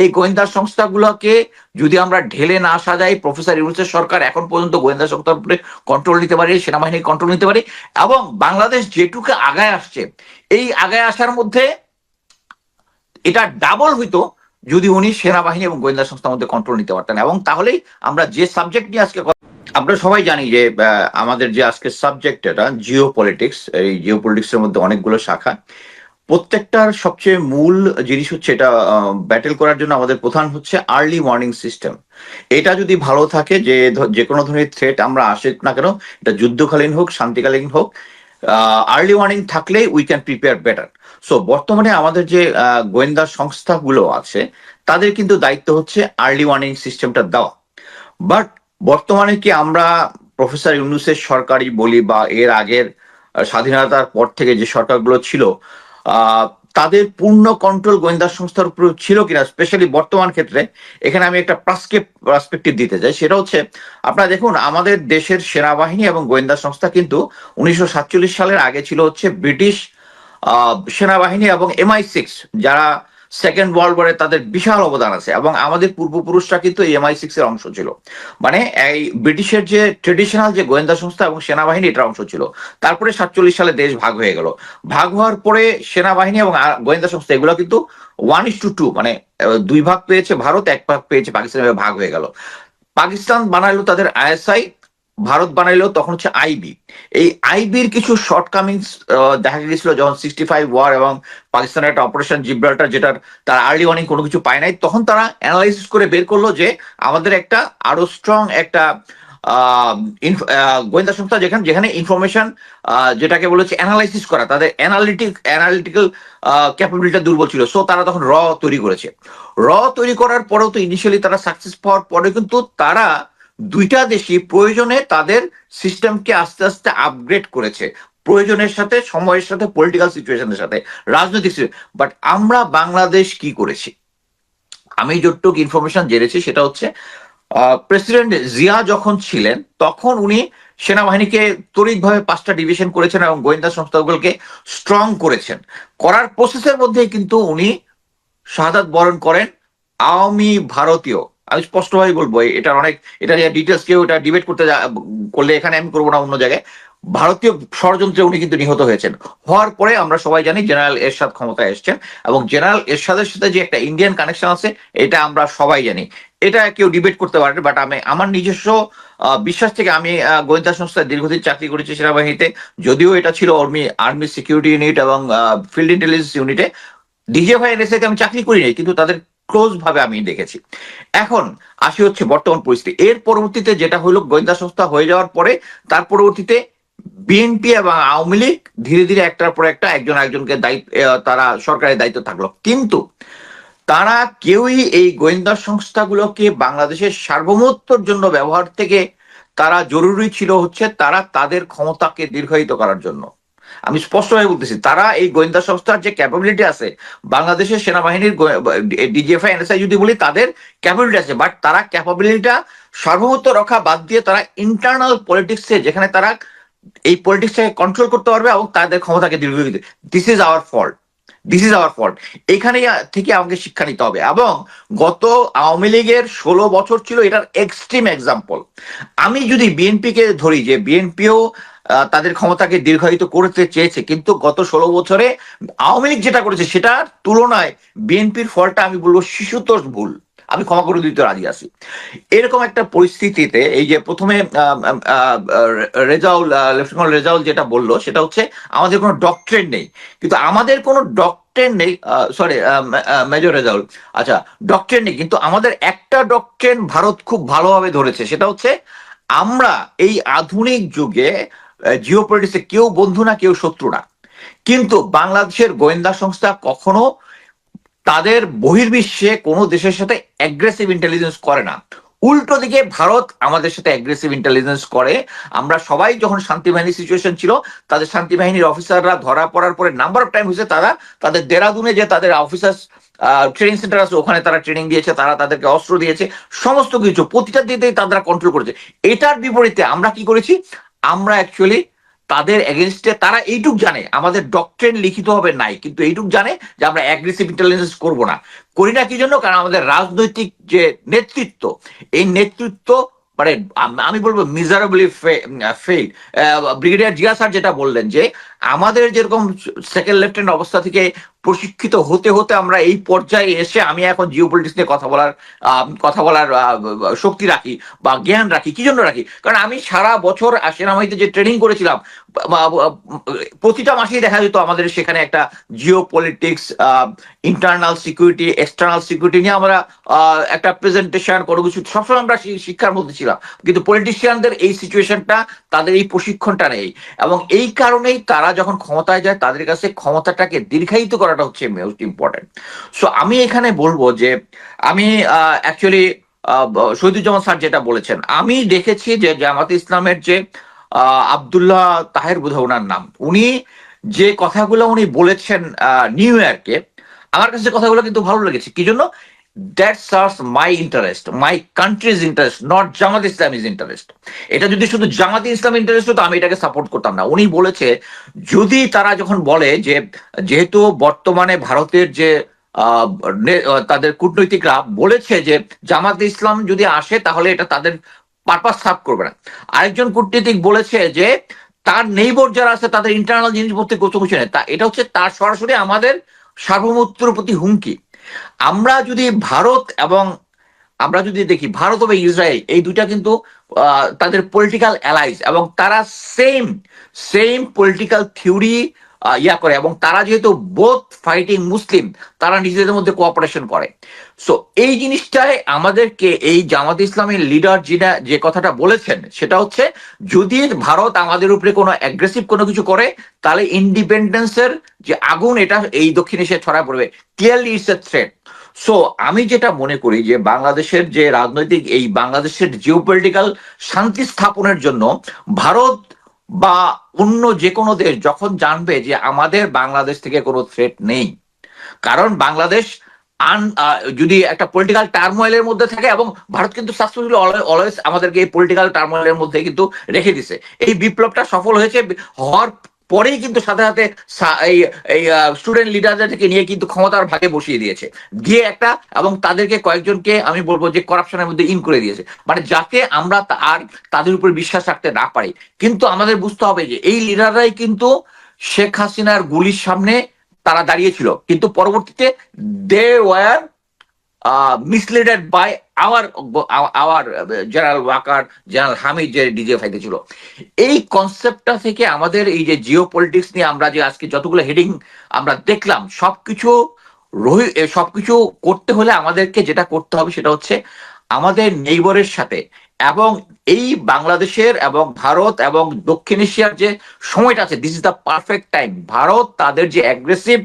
এই গোয়েন্দা সংস্থাগুলোকে যদি আমরা ঢেলে না আসা সাজাই, প্রফেসর ইউনুসের সরকার এখন পর্যন্ত গোয়েন্দা সংস্থার উপরে কন্ট্রোল নিতে পারে, সেনাবাহিনীর কন্ট্রোল নিতে পারে এবং বাংলাদেশ যেটুকু আগায় আসছে, এই আগায় আসার মধ্যে এটা ডাবল হইতো যদি উনি সেনাবাহিনী এবং গোয়েন্দা সংস্থার মধ্যে কন্ট্রোল নিতে পারতেন। এবং তাহলেই আমরা যে সাবজেক্ট নিয়ে আজকে আমরা সবাই জানি যে আমাদের যে আজকে সাবজেক্ট এটা জিও পলিটিক্স এই জিও পলিটিক্স এর মধ্যে অনেকগুলো শাখা। প্রত্যেকটার সবচেয়ে মূল জিনিস হচ্ছে এটা ব্যাটেল করার জন্য আমাদের প্রধান হচ্ছে আর্লি ওয়ার্নিং সিস্টেম এটা যদি ভালো থাকে যে যে কোনো ধরনের থ্রেট আমরা আসে না কেন, এটা যুদ্ধকালীন হোক, শান্তিকালীন হোক আর্লি ওয়ার্নিং থাকলে we can prepare better so বর্তমানে আমাদের যে গোয়েন্দা সংস্থাগুলো আছে, তাদের কিন্তু দায়িত্ব হচ্ছে আর্লি ওয়ার্নিং সিস্টেমটা দেওয়া। বাট বর্তমানে কি আমরা প্রফেসর ইউনুসের সরকারি বলি বা এর আগের স্বাধীনতার পর থেকে যে সরকারগুলো ছিল তাদের পূর্ণ কন্ট্রোল গোয়েন্দা সংস্থার উপর ছিল কিনা স্পেশালি বর্তমান ক্ষেত্রে, এখানে আমি একটা পার্সপেক্টিভ দিতে চাই। সেটা হচ্ছে, আপনারা দেখুন, আমাদের দেশের সেনাবাহিনী এবং গোয়েন্দা সংস্থা কিন্তু উনিশশো সাতচল্লিশ সালের আগে ছিল হচ্ছে ব্রিটিশ সেনাবাহিনী এবং এমআই সিক্স যারা সেকেন্ড ওয়ার্ল্ড ওয়ারে তাদের বিশাল অবদান আছে এবং আমাদের পূর্বপুরুষরা কিন্তু এমআই সিক্স এর অংশ ছিল। মানে এই ব্রিটিশের যে ট্রেডিশনাল যে গোয়েন্দা সংস্থা এবং সেনাবাহিনী এটার অংশ ছিল। তারপরে সাতচল্লিশ সালে দেশ ভাগ হয়ে গেল। ভাগ হওয়ার পরে সেনাবাহিনী এবং গোয়েন্দা সংস্থা এগুলো কিন্তু ওয়ান ইস টু টু মানে দুই ভাগ পেয়েছে ভারত, এক ভাগ পেয়েছে পাকিস্তান ভাগ হয়ে গেল। পাকিস্তান বানাইলো তাদের আইএসআই ভারত বানাইলো তখন হচ্ছে আইবি। এই আইবির কিছু শর্টকামিংস দেখা গিয়েছিল যখন সিক্সটি ফাইভ ওয়ার এবং পাকিস্তানের একটা অপারেশন জিব্রাল্টার, যেটার তার আর্লি ওয়ার্নিং কোনো কিছু পায় নাই, তখন তারা অ্যানালাইসিস করে বের করল যে আমাদের একটা আরও স্ট্রং একটা গোয়েন্দা সংস্থা যেখানে যেখানে ইনফরমেশন যেটাকে বলেছে অ্যানালাইসিস করা, তাদের অ্যানালিটিক অ্যানালিটিক্যাল ক্যাপাবিলিটিটা দুর্বল ছিল। সো তারা তখন র তৈরি করেছে। র তৈরি করার পরেও তো ইনিশিয়ালি তারা সাকসেস পাওয়ার পরে কিন্তু তারা দুইটা দেশই প্রয়োজনে তাদের সিস্টেমকে আস্তে আস্তে আপগ্রেড করেছে। প্রয়োজনের সাথে, সময়ের সাথে পলিটিক্যাল সিচুয়েশনের সাথে, রাজনৈতিক বাট আমরা বাংলাদেশ কি করেছি? আমি যতটুক ইনফরমেশন জেনেছি সেটা হচ্ছে প্রেসিডেন্ট জিয়া যখন ছিলেন, তখন উনি সেনাবাহিনীকে তড়িৎভাবে পাঁচটা ডিভিশন করেছেন এবং গোয়েন্দা সংস্থাগুলোকে স্ট্রং করেছেন। করার প্রসেসের মধ্যে কিন্তু উনি শাহাদাত বরণ করেন আওয়ামী ভারতীয় আমি স্পষ্টভাবে বলব এটার অনেক, এটা ডিটেলস কেউ এটা ডিবেট করতে করলে এখানে আমি করব না অন্য জায়গায়। ভারতীয় ষড়যন্ত্রে উনি কিন্তু নিহত হয়েছেন। হওয়ার পরে আমরা সবাই জানি জেনারেল এরশাদ ক্ষমতায় এসেছেন এবং জেনারেল এরশাদের সাথে যে একটা ইন্ডিয়ান কানেকশন আছে, এটা আমরা সবাই জানি। এটা কেউ ডিবেট করতে পারে বাট আমি, আমার নিজস্ব বিশ্বাস থেকে আমি গোয়েন্দা সংস্থায় দীর্ঘদিন চাকরি করেছি সেনাবাহিনীতে। যদিও এটা ছিল আর্মি আর্মি সিকিউরিটি ইউনিট এবং ফিল্ড ইন্টেলিজেন্স ইউনিটে ডিজিএফআই এনএসএ আমি চাকরি করিনি, কিন্তু তাদের ক্লোজ ভাবে আমি দেখেছি। এখন আসি হচ্ছে বর্তমান পরিস্থিতি। এর পরবর্তীতে যেটা হলো গোয়েন্দা সংস্থা হয়ে যাওয়ার পরে, তার পরবর্তীতে বিএনপি এবং আওয়ামী লীগ ধীরে ধীরে একটার পর একটা একজন একজনকে দায়িত্ব তারা সরকারের দায়িত্ব থাকল। কিন্তু তারা কেউই এই গোয়েন্দা সংস্থাগুলোকে বাংলাদেশের সার্বভৌমত্বর জন্য ব্যবহার থেকে তারা জরুরি ছিল হচ্ছে তারা তাদের ক্ষমতাকে দীর্ঘায়িত করার জন্য। আমি স্পষ্টভাবে বলতেছি, তারা এই গোয়েন্দা সংস্থার যে ক্যাপাবিলিটি আছে, বাংলাদেশের সেনাবাহিনীর ডিজিএফআই এনএসআই যদি বলি, তাদের ক্যাপাবিলিটি আছে বাট তারা ক্যাপাবিলিটিটা সার্বভৌমত্ব রক্ষা বাদ দিয়ে তারা ইন্টারনাল পলিটিক্সে যেখানে তারা এই পলিটিক্সটাকে কন্ট্রোল করতে পারবে এবং তাদের ক্ষমতাকে দীর্ঘায়িত this is our fault this is our fault এখানে থেকে আমাকে শিক্ষা নিতে হবে এবং গত আওয়ামী লীগের ষোলো বছর ছিল এটার এক্সট্রিম এক্সাম্পল আমি যদি বিএনপিকে ধরি যে বিএনপিও তাদের ক্ষমতাকে দীর্ঘায়িত করতে চেয়েছে। কিন্তু গত ষোলো বছরে আওয়ামী লীগ যেটা করেছে সেটার তুলনায় বিএনপির ফলটা আমি বলব শিশুতোষ ভুল। আমি ক্ষমা করে দিতে রাজি আছি। এরকম একটা পরিস্থিতিতে এই যে প্রথমে রেজাউল আহ, লেফটেন্যান্ট রেজাউল যেটা বলল সেটা হচ্ছে আমাদের কোনো ডক্টরেট নেই। কিন্তু আমাদের কোনো ডক্টরেট নেই সরি মেজর রেজাউল। আচ্ছা ডক্টরেট নেই কিন্তু আমাদের একটা ডক্টরেট ভারত খুব ভালোভাবে ধরেছে। সেটা হচ্ছে আমরা এই আধুনিক যুগে জিও পলিটিক্সে কেউ বন্ধু না, কেউ শত্রু না। কিন্তু বাংলাদেশের গোয়েন্দা সংস্থা কখনো তাদের বহির্বিশ্বে কোনো দেশের সাথে অ্যাগ্রেসিভ ইন্টেলিজেন্স করে না। উল্টো দিকে ভারত আমাদের সাথে অ্যাগ্রেসিভ ইন্টেলিজেন্স করে। আমরা সবাই যখন শান্তি বাহিনী সিচুয়েশন ছিল, তাদের শান্তি বাহিনীর অফিসাররা ধরা পড়ার পরে নাম্বার অফ টাইম হয়েছে তারা তাদের দেরাদুনে যে তাদের অফিসার ট্রেনিং সেন্টার আছে, ওখানে তারা ট্রেনিং দিয়েছে, তারা তাদেরকে অস্ত্র দিয়েছে, সমস্ত কিছু প্রতিটা দিতেই তারা কন্ট্রোল করেছে। এটার বিপরীতে আমরা কি করেছি? আমরা অ্যাকচুয়ালি তাদের এগেনস্টে তারা এইটুক জানে, আমাদের ডক্ট্রেন লিখিত হবে নাই, কিন্তু এইটুক জানে যে আমরা অ্যাগ্রেসিভ ইন্টেলিজেন্স করব না। করি না কি জন্য? কারণ আমাদের রাজনৈতিক যে নেতৃত্ব, এই নেতৃত্ব মানে আমি বলব miserably fail brigadier Zia sir যেটা বললেন যে, আমাদের যেরকম সেকেন্ড লেফটেন্যান্ট অবস্থা থেকে প্রশিক্ষিত হতে হতে আমরা এই পর্যায়ে এসে আমি এখন জিও পলিটিক্স নিয়ে কথা বলার কথা বলার শক্তি রাখি বা জ্ঞান রাখি। কি জন্য রাখি? কারণ আমি সারা বছর সেনাবাহিনীতে যে ট্রেনিং করেছিলাম প্রতিটা মাসেই দেখা যেত আমাদের সেখানে একটা geopolitics internal security external security নিয়ে আমরা একটা প্রেজেন্টেশন কোনো কিছু সবসময় আমরা শিক্ষার মধ্যে ছিলাম। কিন্তু পলিটিশিয়ানদের এই সিচুয়েশনটা তাদের এই প্রশিক্ষণটা নেই। এবং এই কারণেই তারা যখন ক্ষমতায় যায়, তাদের কাছে ক্ষমতাটাকে দীর্ঘায়িত করাটা হচ্ছে মোস্ট ইম্পর্টেন্ট সো আমি এখানে বলব যে, আমি অ্যাকচুয়ালি শহীদুজ্জামান স্যার যেটা বলেছেন, আমি দেখেছি যে জামাত ইসলামের যে আবদুল্লাহ তাহের বোধ ওনার নাম, উনি যে কথাগুলো উনি বলেছেন নিউ ইয়র্কে আমার কাছে কথাগুলো কিন্তু ভালো লেগেছে। কি জন্য? That serves my interest my country's interest not Jamaat Islam is interest এটা যদি শুধু জামাত ইসলাম ইন্টারেস্ট হতো, আমি এটাকে সাপোর্ট করতাম না। উনি বলেছে, যদি তারা যখন বলে যে, যেহেতু বর্তমানে ভারতের যে তাদের কূটনৈতিকরা বলেছে যে, জামাত ইসলাম যদি আসে, তাহলে এটা তাদের পারপাস সার্ভ করবে না। আরেকজন কূটনীতিক বলেছে যে, তার নেইবর যারা আছে, তাদের ইন্টারনাল জিনিসপত্র কিছু নেই তা এটা হচ্ছে তার সরাসরি আমাদের সার্বভৌমত্বের প্রতি হুমকি। আমরা যদি ভারত এবং আমরা যদি দেখি ভারত এবং ইসরায়েল, এই দুইটা কিন্তু তাদের পলিটিক্যাল অ্যালাইজ এবং তারা সেম সেম পলিটিক্যাল থিওরি ইয়া করে। এবং তারা যেহেতু বোথ ফাইটিং মুসলিম, তারা নিজেদের মধ্যে কোঅপারেশন করে। সো এই জিনিসটাই আমাদেরকে এই জামাত ইসলামের লিডার যেটা, যে কথাটা বলেছেন, সেটা হচ্ছে যদি ভারত আমাদের উপরে কোনো অ্যাগ্রেসিভ কোনো কিছু করে, তাহলে ইন্ডিপেন্ডেন্সের যে আগুন, এটা এই দক্ষিণ এশিয়ায় ছড়া পড়বে। Clearly it's a threat so আমি যেটা মনে করি যে বাংলাদেশের যে রাজনৈতিক, এই বাংলাদেশের জিওপলিটিক্যাল শান্তি স্থাপনের জন্য ভারত বা অন্য যে কোনো দেশ যখন জানবে যে আমাদের বাংলাদেশ থেকে কোনো থ্রেট নেই, কারণ বাংলাদেশ আন যদি একটা পলিটিক্যাল টার্মোয়েলের মধ্যে থাকে এবং ভারত কিন্তু সাকসেসফুলি অলওয়েজ আমাদেরকে এই পলিটিক্যাল টার্মোয়েলের মধ্যে কিন্তু রেখে দিছে। এই বিপ্লবটা সফল হয়েছে হওয়ার পরেই কিন্তু সাথে সাথে এই এই স্টুডেন্ট লিডারদেরকে নিয়ে কিন্তু ক্ষমতার ভাগে বসিয়ে দিয়েছে। দিয়ে একটা, এবং তাদেরকে কয়েকজনকে আমি বলব যে করাপশনের মধ্যে ইন করে দিয়েছে। মানে যাতে আমরা আর তাদের উপর বিশ্বাস রাখতে না পারি। কিন্তু আমাদের বুঝতে হবে যে, এই লিডাররাই কিন্তু শেখ হাসিনার গুলির সামনে তারা দাঁড়িয়েছিল কিন্তু পরবর্তীতে they were misleaded by our our general Waker general Hamid যে ডিজে ফাইতে ছিল। এই কনসেপ্টটা থেকে আমাদের এই যে জিও পলিটিক্স নিয়ে আমরা যে আজকে যতগুলো হেডিং আমরা দেখলাম, সবকিছু রহি সবকিছু করতে হলে আমাদেরকে যেটা করতে হবে সেটা হচ্ছে আমাদের নেইবরের সাথে এবং এই বাংলাদেশের এবং ভারত এবং দক্ষিণ এশিয়ার যে সময়টা আছে this is the perfect time Bharat তাদের যে অ্যাগ্রেসিভ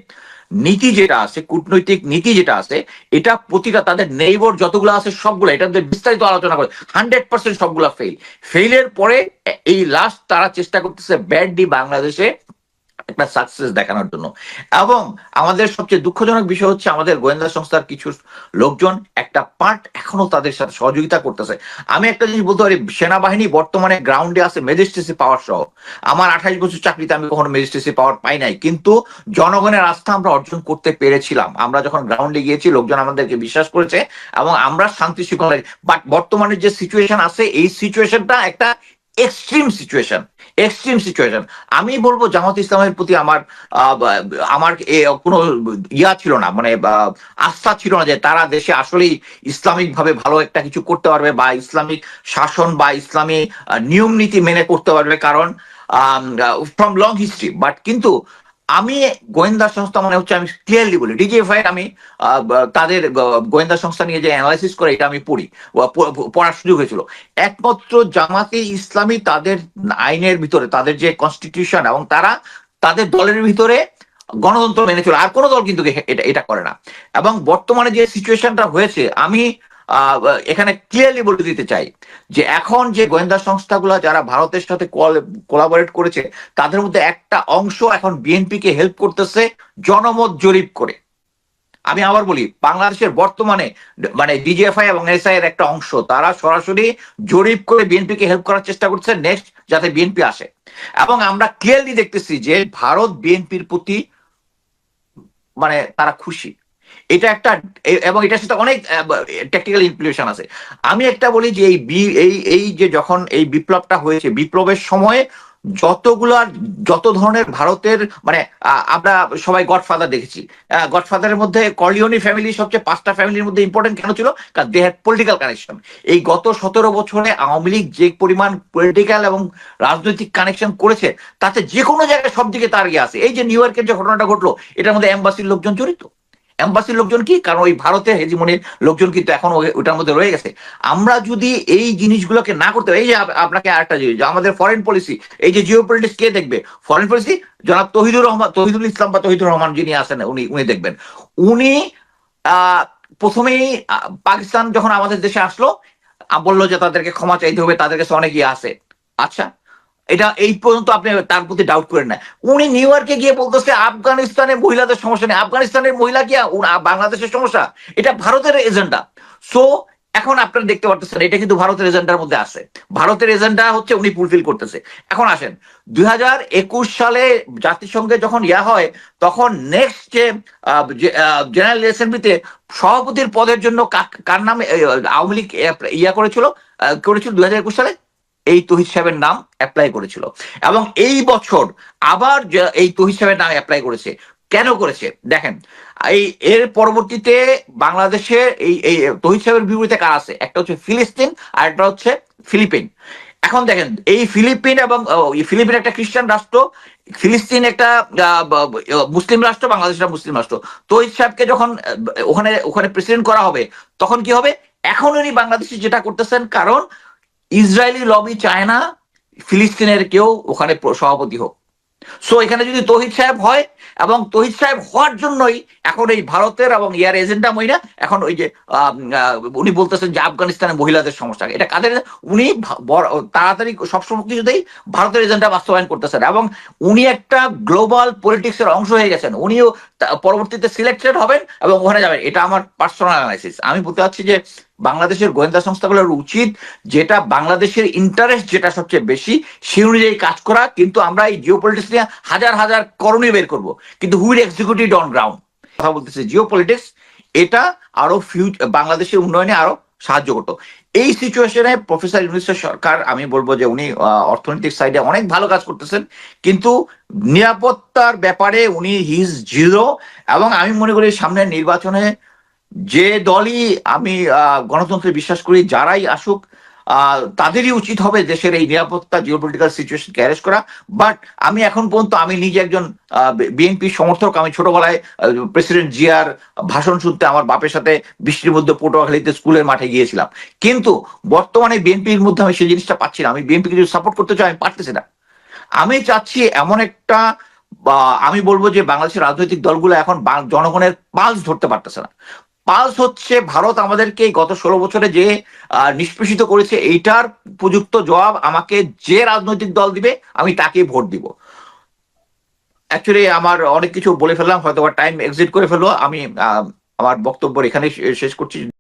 নীতি যেটা আছে, কূটনৈতিক নীতি যেটা আছে, এটা প্রতিটা তাদের নেইবর যতগুলো আছে সবগুলো, এটা বিস্তারিত আলোচনা করে। হান্ড্রেড পার্সেন্ট সবগুলো ফেল ফেইলের পরে এই লাস্ট তারা চেষ্টা করতেছে ব্যাডলি বাংলাদেশে একটা সাকসেস দেখানোর জন্য। এবং আমাদের সবচেয়ে দুঃখজনক বিষয় হচ্ছে আমাদের গোয়েন্দা সংস্থার কিছু লোকজন একটা পার্ট এখনও তাদের সাথে সহযোগিতা করতেছে। আমি একটা জিনিস বলতে পারি, সেনাবাহিনী বর্তমানে গ্রাউন্ডে আছে ম্যাজিস্ট্রেসি পাওয়ার সহ। আমার আঠাইশ বছর চাকরিতে আমি কখনো ম্যাজিস্ট্রেসি পাওয়ার পাই নাই। কিন্তু জনগণের আস্থা আমরা অর্জন করতে পেরেছিলাম। আমরা যখন গ্রাউন্ডে গিয়েছি, লোকজন আমাদেরকে বিশ্বাস করেছে এবং আমরা শান্তি শৃঙ্খলা বাট বর্তমানে যে সিচুয়েশন আছে, এই সিচুয়েশনটা একটা এক্সট্রিম সিচুয়েশন এক্সট্রিম সিচুয়েশন আমি বলব জামাত ইসলামের প্রতি আমার আমার কোনো ইয়া ছিল না মানে আস্থা ছিল না যে তারা দেশে আসলেই ইসলামিক ভাবে ভালো একটা কিছু করতে পারবে বা ইসলামিক শাসন বা ইসলামী নিয়ম নীতি মেনে করতে পারবে। কারণ ফ্রম লং হিস্ট্রি বাট কিন্তু আমি গোয়েন্দা সংস্থা মানে হচ্ছে আমি ক্লিয়ারলি বলি ডিজিএফআই আমি তাদের গোয়েন্দা সংস্থা নিয়ে যে অ্যানালাইসিস করে এটা আমি পড়ি পড়ার সুযোগ হয়েছিল। একমাত্র জামাতে ইসলামী তাদের আইনের ভিতরে, তাদের যে কনস্টিটিউশন এবং তারা তাদের দলের ভিতরে গণতন্ত্র মেনে চলে, আর কোনো দল কিন্তু এটা এটা করে না। এবং বর্তমানে যে সিচুয়েশনটা হয়েছে, আমি এখানে ক্লিয়ারলি বলে দিতে চাই যে এখন যে গোয়েন্দা সংস্থাগুলো যারা ভারতের সাথে কোলাবোরেট করেছে, তাদের মধ্যে একটা অংশ এখন বিএনপি কে হেল্প করতেছে জনমত জরিপ করে। আমি আবার বলি, বাংলাদেশের বর্তমানে মানে ডিজিএফআই এবং এসআই এর একটা অংশ, তারা সরাসরি জরিপ করে বিএনপি কে হেল্প করার চেষ্টা করছে নেক্সট যাতে বিএনপি আসে। এবং আমরা ক্লিয়ারলি দেখতেছি যে ভারত বিএনপির প্রতি মানে তারা খুশি। এটা একটা, এবং এটার সাথে অনেক টেকনিক্যাল ইমপ্লিকেশন আছে। আমি একটা বলি যে এই বি- এই এই যে যখন এই বিপ্লবটা হয়েছে, বিপ্লবের সময়ে যতগুলার যত ধরনের ভারতের মানে আমরা সবাই গডফাদার দেখেছি। গডফাদারের মধ্যে কলিওনি ফ্যামিলি সবচেয়ে পাঁচটা ফ্যামিলির মধ্যে ইম্পর্টেন্ট কেন ছিল? কারণ দে হ্যাড পলিটিক্যাল কানেকশন এই গত সতেরো বছরে আওয়ামী লীগ যে পরিমাণ পলিটিক্যাল এবং রাজনৈতিক কানেকশন করেছে, তাতে যে কোনো জায়গায় সব দিকে তার গিয়ে আছে। এই যে নিউ ইয়র্কের যে ঘটনাটা ঘটলো, এটার মধ্যে এম্বাসির লোকজন জড়িত। এম্বাসির লোকজন কি? কারণ ওই ভারতের হেজিমনির লোকজন কিন্তু এখন ওটার মধ্যে রয়ে গেছে। আমরা যদি এই জিনিসগুলোকে না করতে এই যে আপ- আপনাকে আরেকটা জিনিস আমাদের ফরেন পলিসি এই যে জিও পলিটিক্স কে দেখবে? ফরেন পলিসি জনাব তহিদুর রহমান, তহিদুল ইসলাম বা তহিদুর রহমান যিনি আছেন, উনি উনি দেখবেন। উনি প্রথমেই পাকিস্তান যখন আমাদের দেশে আসলো বলল যে তাদেরকে ক্ষমা চাইতে হবে, তাদের কাছে অনেক ইয়ে আছে। আচ্ছা এটা এই পর্যন্ত আপনি তার প্রতি ডাউট করেন না। উনি নিউ ইয়র্কে গিয়ে বলতেছে, আফগানিস্তানের মহিলাদের সমস্যা নেই। আফগানিস্তানের মহিলা কি বাংলাদেশের সমস্যা? এটা ভারতের এজেন্ডা সো এখন আপনারা দেখতে পারতেছেন, এটা কিন্তু ভারতের এজেন্ডার মধ্যে আছে। ভারতের এজেন্ডা হচ্ছে উনি ফুলফিল করতেছে। এখন আসেন, দুই হাজার একুশ সালে জাতিসংঘে যখন ইয়া হয়, তখন নেক্সট যে জেনারেল অ্যাসেম্বলিতে সভাপতির পদের জন্য কার নামে আওয়ামী লীগ ইয়া করেছিল করেছিল দুই সালে? এই তহিদ সাহেবের নাম অ্যাপ্লাই করেছিল। এবং এই বছর আবার এই তহিদ সাহেবের নাম অ্যাপ্লাই করেছে। কেন করেছে? দেখেন, এই এর পরবর্তীতে বাংলাদেশে এই এই তহিদ সাহেবের বিপরীতে কার আছে? একটা হচ্ছে ফিলিস্তিন, আর একটা হচ্ছে ফিলিপিন। এখন দেখেন, এই ফিলিপিন এবং ফিলিপিন একটা খ্রিস্টান রাষ্ট্র, ফিলিস্তিন একটা মুসলিম রাষ্ট্র, বাংলাদেশ একটা মুসলিম রাষ্ট্র। তহিদ সাহেবকে যখন ওখানে ওখানে প্রেসিডেন্ট করা হবে, তখন কি হবে? এখন উনি বাংলাদেশে যেটা করতেছেন, কারণ ইসরায়েলি লবি চায় না ফিলিস্তিনের কেউ ওখানে সভাপতি হোক। সো এখানে যদি তহিদ সাহেব হয়, এবং তহিদ সাহেব হওয়ার জন্যই এখন এই ভারতের এবং ইয়ার এজেন্ডা মহিনা এখন ওই যে উনি বলতেছেন যে আফগানিস্তানের মহিলাদের সমস্যা। এটা কাদের? উনি তাড়াতাড়ি সবসময় কিছুতেই ভারতের এজেন্ডা বাস্তবায়ন করতেছেন। এবং উনি একটা গ্লোবাল পলিটিক্স এর অংশ হয়ে গেছেন। উনিও পরবর্তীতে সিলেক্টেড হবেন এবং ওখানে যাবেন। এটা আমার পার্সোনাল অ্যানালাইসিস আমি বলতে চাচ্ছি যে বাংলাদেশের গোয়েন্দা সংস্থাগুলোর উচিত যেটা বাংলাদেশের ইন্টারেস্ট যেটা সবচেয়ে বেশি সেই অনুযায়ী কাজ করা, কিন্তু আমরা এই জিও পলিটিক্স নিয়ে হাজার হাজার করণীয় বের করব। কিন্তু হুইল এক্সিকিউটিভ অন গ্রাউন্ড কথা বলতেছে জিও পলিটিক্স এটা আরও ফিউচার বাংলাদেশের উন্নয়নে আরও সাহায্য করতো। এই সিচুয়েশনে প্রফেসর ইউনিসের সরকার, আমি বলব যে উনি অর্থনৈতিক সাইডে অনেক ভালো কাজ করতেছেন, কিন্তু নিরাপত্তার ব্যাপারে উনি হিজ জিরো এবং আমি মনে করি সামনের নির্বাচনে যে দলই আমি গণতন্ত্রে বিশ্বাস করি, যারাই আসুক তাদেরই উচিত হবে দেশের এই নিরাপত্তা জিওপলিটিক্যাল সিচুয়েশন ক্যারেজ করা। বাট আমি এখন পর্যন্ত, আমি নিজে একজন বিএনপি সমর্থক, আমি ছোটবেলায় প্রেসিডেন্ট জিয়ার ভাষণ শুনতে আমার বাপের সাথে বৃষ্টির মধ্যে পটুয়াখালীতে স্কুলের মাঠে গিয়েছিলাম। কিন্তু বর্তমানে বিএনপির মধ্যে আমি সেই জিনিসটা পাচ্ছি না। আমি বিএনপিকে যদি সাপোর্ট করতে চাই, আমি পারতেছি না। আমি চাচ্ছি এমন একটা আমি বলব যে বাংলাদেশের রাজনৈতিক দলগুলো এখন জনগণের পালস ধরতে পারতেছে না। পালস হচ্ছে ভারত আমাদেরকে গত ষোলো বছরে যে নিষ্পেষিত করেছে, এইটার উপযুক্ত জবাব আমাকে যে রাজনৈতিক দল দিবে, আমি তাকে ভোট দিব। অ্যাকচুয়ালি আমার অনেক কিছু বলে ফেললাম হয়তো টাইম এক্সিট করে ফেলল আমি আমার বক্তব্য এখানে শেষ করছি।